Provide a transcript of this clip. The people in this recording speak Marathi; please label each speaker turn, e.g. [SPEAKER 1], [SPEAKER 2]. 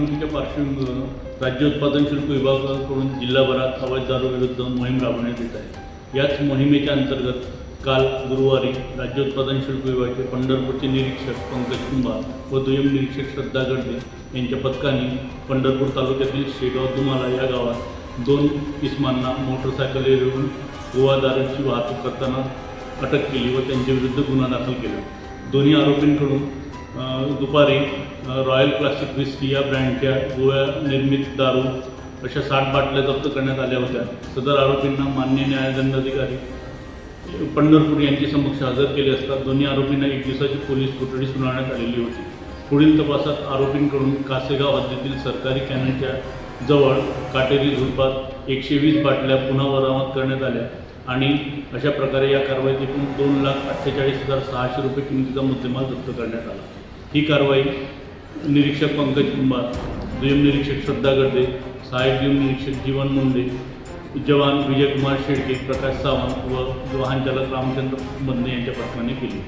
[SPEAKER 1] निवडणुकीच्या पार्श्वभूमीवर राज्य उत्पादन शुल्क विभागाकडून जिल्हाभरात अवैध दारूविरुद्ध मोहीम राबवण्यात येत आहे. याच मोहिमेच्या अंतर्गत काल गुरुवारी राज्य उत्पादन शुल्क विभागाचे पंढरपूरचे निरीक्षक पंकज कुंभार व दुय्यम निरीक्षक श्रद्धा गडले यांच्या पथकाने पंढरपूर तालुक्यातील शेगाव दुमाला या गावात दोन इस्मांना मोटरसायकलीवरून गोवा दारूची वाहतूक करताना अटक केली व त्यांच्याविरुद्ध गुन्हा दाखल केला. दोन्ही आरोपींकडून दुपारी रॉयल क्लासिक विस्की या ब्रँडच्या गोव्या निर्मित दारू अशा साठ बाटल्या जप्त करण्यात आल्या होत्या. सदर आरोपींना मान्य न्यायदंडाधिकारी पंढरपूर यांची समक्ष हजर केले असता दोन्ही आरोपींना एक दिवसाची पोलीस कोठडी सुनावण्यात आलेली होती. पुढील तपासात आरोपींकडून कासेगाव हद्दीतील सरकारी कॅनलच्या जवळ काटेरी झुडपात एकशे वीस बाटल्या पुन्हा बरामद करण्यात आल्या आणि अशा प्रकारे या कारवाईत एकूण दोन लाख अठ्ठेचाळीस हजार सहाशे रुपये किमतीचा मुद्देमाल जप्त करण्यात आला. ही कारवाई निरीक्षक पंकज कुंभार दुय्यम निरीक्षक श्रद्धा गर्दे सहाय्यक दुय्यम निरीक्षक जीवन मुंडे जवान विजयकुमार शेळके प्रकाश सावंत व वाहन चालक रामचंद्र बंदे यांच्या पथकाने केली.